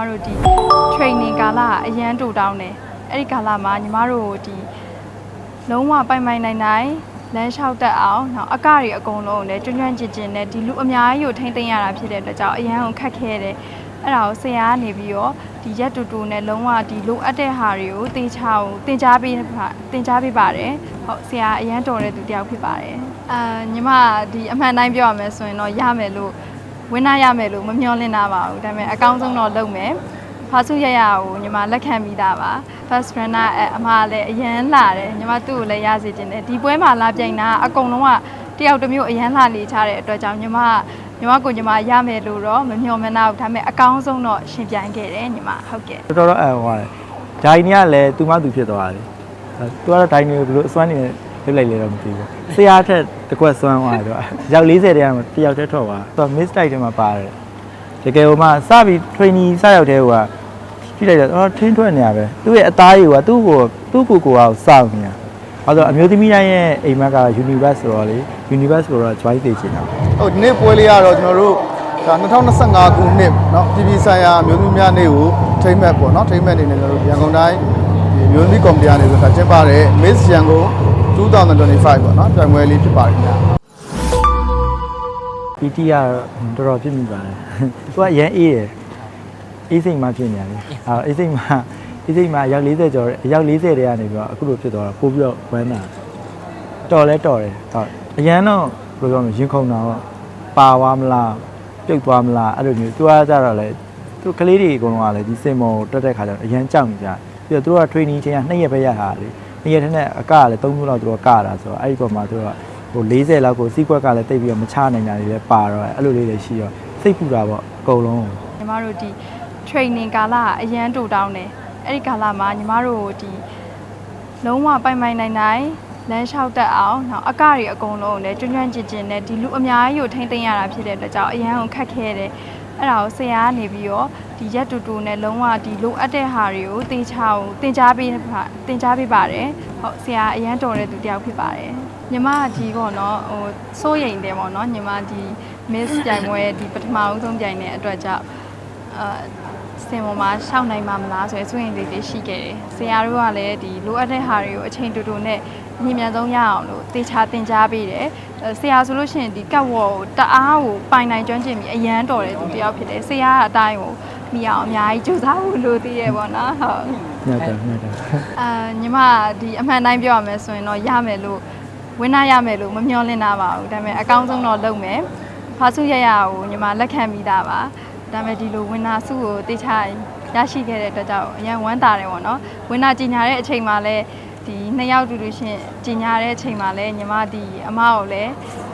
မတို့ဒီ training ကာလကအရန်တူတောင်းတယ်အဲ့ဒီကာလမှာညီမတို့ဒီလုံးဝပိုင်ပိုင်နိုင်နိုင်လမ်းလျှောက်တတ်အောင်နောက်အကတွေအကုန်လုံးနဲ့ကျွမ်းကျွမ်းကျင်ကျင်နဲ့ဒီလူအများကြီးကိုထိမ့်သိမ်းရတာဖြစ်တဲ့အတွက်ကြောင့်အရန်ကိုခက်ခဲတယ်အဲ့ဒါကိုဆရာကနေပြီးတော့ဒီရက်တူတူနဲ့လုံးဝဒီလိုအပ်တဲ့ဟာတွေကိုသင်ချအောင်သင်ကြားပေးပါသင်ကြားပေးပါတယ်ဟုတ်ဆရာအရန်တော်တဲ့သူတစ်ယောက်ဖြစ်ပါတယ်အာညီမဒီအမှန်တိုင်းပြောရမယ်ဆိုရင်တော့ရမယ်လို့ ဝင်နာရမယ်လို့မမျှော်လင့်တာပါဘူးဒါပေမဲ့အကောင်းဆုံးတော့လုပ်မယ်ဖာစုရရကိုညီမလက်ခံမိတာပါ first runner အမလည်းအရန်လာတယ်ညီမသူ့ကိုလည်းရစေခြင်းတယ်ဒီပွဲမှာလာပြိုင်တာအကုန်လုံးကတယောက်တစ်မျိုးအရန်လာလေချတဲ့အတွက်ကြောင့်ညီမညီမကိုညီမရမယ်လို့တော့မမျှော်မှန်းတာဘူးဒါပေမဲ့အကောင်းဆုံးတော့ရှင်ပြိုင်ခဲ့တယ်ညီမဟုတ်ကဲ့တော်တော်အံ့သွားတယ်ဒိုင်နီကလည်းသူ့မသူဖြစ်သွားတယ်အဲသူကတော့ဒိုင်နီကိုဘယ်လိုအစွမ်းနေ လွတ်လိုက်လေတော့မသိဘူးဆရာထက်တစ်ခွက်စွမ်းသွားတယ်သူကရောက်40တည်းကတယောက်တည်းထွက်သွားသူက miss type ထဲမှာပါတယ်တကယ်ဟိုမှာစပြီး training စရောက်တဲ့ဟိုကကြည့်လိုက်တော့အော်ထင်းထွက်နေရပဲသူ့ရဲ့အသားကြီးကသူ့ကိုသူ့ကိုကိုအောင်စောင့်နေတာအဲတော့အမျိုးသမီးတိုင်းရဲ့အိမ်မက်က universe ဆိုတော့လေ universe ကိုတော့ join သိချင်တာ ဟုတ်ဒီနေ့ပွဲလေးကတော့ကျွန်တော်တို့ဒါ2025ခုနှစ်เนาะပြည်ပြည်ဆိုင်ရာမျိုးသမီးများနေ့ကိုထိမ့်မဲ့ပေါ့เนาะထိမ့်မဲ့အနေနဲ့ကျွန်တော်တို့ရန်ကုန်တိုင်းဒီမျိုးသမီးကော်မတီကနေဆိုတာကျင်းပတဲ့ Miss Yangon 2025ပေါ့နော်ပြိုင်ပွဲလေးဖြစ်ပါတယ်ခင်ဗျာပီတီကတော့တော်တော်ဖြစ်မိပါတယ်သူကအရန်အေးတယ်အေးစိတ်မှဖြစ်နေရတယ်အဲအေးစိတ်မှအေးစိတ်မှရောက်40ကျော်ရောက်40တဲ့ကနေပြီးတော့အခုလိုဖြစ်သွားတာပို့ပြီးတော့ဝမ်းတာတော်လဲတော်တယ်ဟုတ်အရန်တော့ဘယ်လိုပြောမလဲရင်ခုန်တာတော့ပါဝါမလားပြုတ်သွားမလားအဲ့လိုမျိုးသူကကြတော့လေသူကလေးတွေအကုန်လုံးကလေဒီစင်မောတက်တဲ့ခါကျတော့အရန်ကြောက်နေကြပြီးတော့သူတို့က training ချိန်က2ရက်ပဲရတာလေ 2ရက်ထဲနဲ့အကကလည်း3မျိုးလောက်သူတို့ကကတာဆိုတော့အဲ့ဒီပုံမှာသူတို့ကဟို40လောက်ကိုစီးကွက်ကလည်းတိတ်ပြီးတော့မချနိုင်တာတွေလည်းပါတော့အဲ့လိုလေးတွေရှိတော့စိတ်ပူတာပေါ့အကုန်လုံးညီမတို့ဒီ training ကာလကအရန်တူတောင်းတယ်အဲ့ဒီကာလမှာညီမတို့ဒီလုံးဝပိုင်ပိုင်နိုင်နိုင်လမ်းလျှောက်တတ်အောင်နောက်အကတွေအကုန်လုံးနဲ့ကျွမ်းကျွမ်းကျင်ကျင်နဲ့ဒီလူအများကြီးကိုထိမ့်သိမ်းရတာဖြစ်တဲ့အတွက်ကြောင့်အရန်ကိုခက်ခဲတယ်အဲ့ဒါကိုဆရာကနေပြီးတော့ ဒီရက်တူတူနဲ့လုံးဝဒီလိုအပ်တဲ့ဟာတွေကိုသင်ချအောင်သင်ကြားပေးပါသင်ကြားပေးပါတယ်ဟုတ်ဆရာအရန်တော်တဲ့သူတစ်ယောက်ဖြစ်ပါတယ်ညီမကဒီပေါ့နော်ဟိုစိုးရိမ်တယ်ပေါ့နော်ညီမဒီ miss ပြိုင်ပွဲဒီပထမအဆုံးပြိုင်တဲ့အတွက်ကြောင့်အာစင်ပေါ်မှာရှောက်နိုင်မှာမလားဆိုရယ်စိုးရိမ်လေးတွေရှိခဲ့တယ်ဆရာတို့ကလည်းဒီလိုအပ်တဲ့ဟာတွေကိုအချိန်တူတူနဲ့အမြင့်မြတ်ဆုံးရအောင်လို့တေချာသင်ကြားပေးတယ်အဲဆရာဆိုလို့ရှိရင်ဒီကတ်ဝေါ်ကိုတအားကိုပိုင်နိုင်ကျွမ်းကျင်ပြီးအရန်တော်တဲ့သူတစ်ယောက်ဖြစ်တယ်ဆရာကအတိုင်းကို မိအောင်အများကြီးကြိုးစားဖို့လိုသေးရဲ့ပေါ့နော်ဟုတ်ညတ်တယ်ညတ်တယ်အာညီမဒီအမှန်တိုင်းပြောရမယ်ဆိုရင်တော့ရမယ်လို့ဝင်နာရမယ်လို့မမျှော်လင့်တာပါဘူးဒါပေမဲ့အကောင်းဆုံးတော့လုပ်မယ်ဖာစုရရကိုညီမလက်ခံမိတာပါဒါပေမဲ့ဒီလိုဝင်နာစုကိုတေချာရရှိခဲ့တဲ့အတွက်ကြောင့်အရင်ဝမ်းသာတယ်ပေါ့နော်ဝင်နာကြီးညာတဲ့အချိန်မှာလည်းဒီနှစ်ယောက်တူတူရှင်ကြီးညာတဲ့အချိန်မှာလည်းညီမဒီအမကိုလည်းဒီ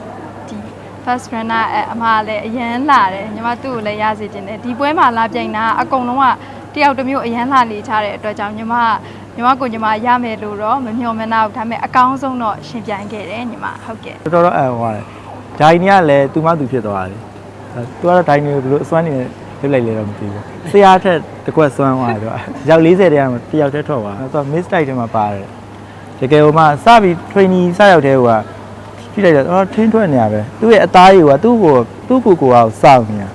first runner အမကလည်းအရန်လာတယ်ညီမသူ့ကိုလည်းရစေခြင်းတယ်ဒီပွဲမှာလာပြိုင်တာအကုန်လုံးကတယောက်တစ်မျိုးအရန်လာလေချတဲ့အတွက်ကြောင့်ညီမကညီမကိုညီမရမယ်လို့တော့မမျှော်မှန်းတာဘူးဒါပေမဲ့အကောင်းဆုံးတော့ရှင်ပြိုင်ခဲ့တယ်ညီမဟုတ်ကဲ့တော်တော်အံ့သွားတယ်ဒိုင်နီကလည်းသူ့မသူဖြစ်သွားတယ်အဲသူကတော့ဒိုင်နီကိုဘယ်လိုအစွမ်းနေလွတ်လိုက်လေတော့မသိဘူးဆရာထက်တစ်ခွက်စွမ်းသွားတယ်သူကအယောက်40တည်းကတယောက်တည်းထွက်သွားသူက miss type ထဲမှာပါတယ်တကယ်ဟိုမှာစပြီး training စရောက်တဲ့ဟိုက ကြည့်လိုက်တော့အော်ထင်းထွက်နေရပဲသူ့ရဲ့အသားကြီးကသူ့ကိုသူ့ကိုကိုအောင်စောင့်နေတာ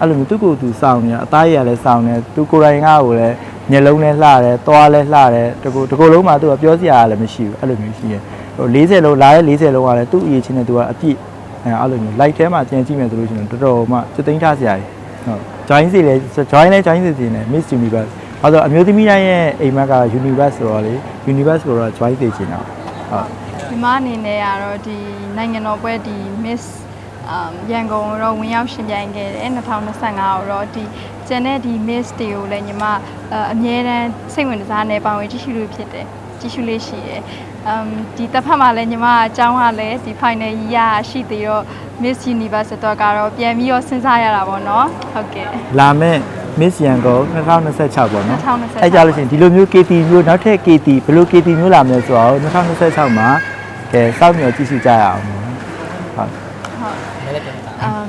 အဲ့လိုမျိုးသူ့ကိုသူစောင့်နေတာအသားကြီးကလည်းစောင့်နေသူကိုယ်တိုင်ကကိုလည်းမျက်လုံးလည်းလှတယ်သွားလည်းလှတယ်တကူတကူလုံးမှာသူကပြောစရာလည်းမရှိဘူးအဲ့လိုမျိုးရှိတယ်ဟို40လုံးလာတဲ့40လုံးကလည်းသူ့အရေးချင်းနဲ့သူကအပြည့်အဲအဲ့လိုမျိုး light ထဲမှာကျန်ကြည့်မယ်ဆိုလို့ရှိရင်တော်တော်မှစသိန်းထားစရာကြီးဟုတ် join စီလဲ join လဲ join စီစီနဲ့ miss universe အဲ့တော့အမျိုးသမီးတိုင်းရဲ့အိမ်မက်က universe ဆိုတော့လေ universe ကိုတော့ join သိချင်တာဟုတ် ဒီမအနေနဲ့ကတော့ဒီနိုင်ငံတော်ပွဲဒီ Miss အမ်ရန်ကုန်ကိုတော့ဝင်ရောက်ရှင်ပြိုင်ခဲ့တယ်2025ကိုတော့ဒီကျန်တဲ့ဒီ Miss တွေကိုလည်းညီမအအမြဲတမ်းစိတ်ဝင်စားနေပါဝင်ကြည့်ရှုလို့ဖြစ်တယ်ကြည့်ရှုလေးရှိတယ်အမ်ဒီတစ်ဖက်မှာလည်းညီမအကြောင်းကလည်းဒီ final year ရရှိသေးတော့ Miss Universe တော့ကတော့ပြန်ပြီးတော့စဉ်းစားရတာပေါ့နော်ဟုတ်ကဲ့လာမဲ့ Miss Yangon 2026ပေါ့နော်2026အဲ့ကြလို့ရှိရင်ဒီလိုမျိုး KT မျိုးနောက်ထပ် KT ဘယ်လို KT မျိုးလာမလဲဆိုတော့2026မှာ ကဲစောင့်မျှော်ကြည့်ရှုကြရအောင်နော်ဟုတ်ဟုတ်အမ်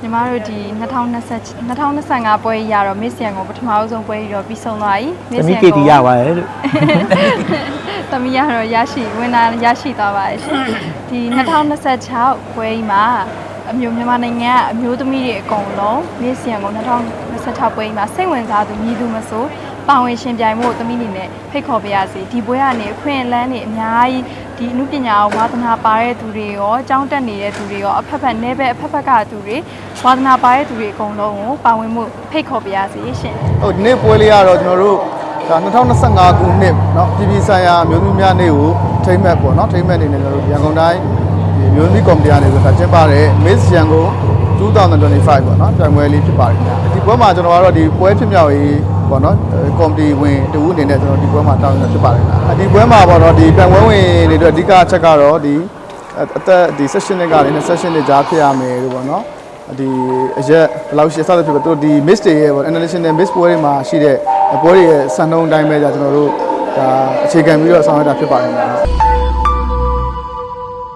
ညီမတို့ဒီ2020 2025ပွဲကြီးရတော့ Miss Yan ကိုပထမအဆုံးပွဲကြီးတော့ပြီးဆုံးသွားပြီသမီး KT ရပါတယ်လို့သမီးရတော့ရရှိဝင်လာရရှိသွားပါတယ်ရှင်ဒီ2026ပွဲကြီးမှာအမျိုးမြန်မာနိုင်ငံကအမျိုးသမီးတွေအကုန်လုံး Miss Yan ကို2026 16ပွဲကြီးမှာစိတ်ဝင်စားသူမြည်သူမဆိုပါဝင်ရှင်ပြိုင်မှုကိုသမီးအနေနဲ့ဖိတ်ခေါ်ပေးရစီဒီပွဲကနေအခွင့်အလမ်းတွေအများကြီး ဒီအမှုပညာကိုဝါသနာပါတဲ့သူတွေရောအကြောင်းတက်နေတဲ့သူတွေရောအဖက်ဖက်နဲဘက်အဖက်ဖက်ကသူတွေဝါသနာပါတဲ့သူတွေအကုန်လုံးကိုပါဝင်မှုဖိတ်ခေါ်ပေးရစီရှင် ဟုတ်ဒီနေ့ပွဲလေးကတော့ကျွန်တော်တို့ဒါ2025ခုနှစ်เนาะပြည်ပြည်ဆိုင်ရာမျိုးမျိုးများနေ့ကိုထိမ့်မဲ့ပေါ့เนาะထိမ့်မဲ့နေနဲ့ကျွန်တော်တို့ရန်ကုန်တိုင်းဒီမျိုးမျိုးကော်မတီကနေဆိုတာကျင်းပတဲ့ Miss Yangon 2025ပေါ့เนาะပြိုင်ပွဲလေးဖြစ်ပါတယ်ခင်ဗျာဒီပွဲမှာကျွန်တော်ကတော့ဒီပွဲဖြစ်မြောက်ရေး ပေါ့နော်ကော်မတီဝင်တဦးအနေနဲ့ကျွန်တော်ဒီပွဲမှာတောင်းရဖြစ်ပါတယ်။ဒီပွဲမှာပေါ့နော်ဒီပြန်ပွဲဝင်တွေအတွက်အဓိကအချက်ကတော့ဒီအသက်ဒီ session တွေကလည်း session တွေကြားဖြစ်ရမယ်လို့ပေါ့နော်။ဒီအရက်ဘယ်လောက်ရှိစသဖြင့်တို့ဒီ miss တွေရဲ့ပေါ့ international miss ပွဲတွေမှာရှိတဲ့ပွဲတွေရဲ့စံနှုန်းအတိုင်းပဲじゃကျွန်တော်တို့ဒါအခြေခံပြီးတော့ဆောင်ရွက်တာဖြစ်ပါတယ်။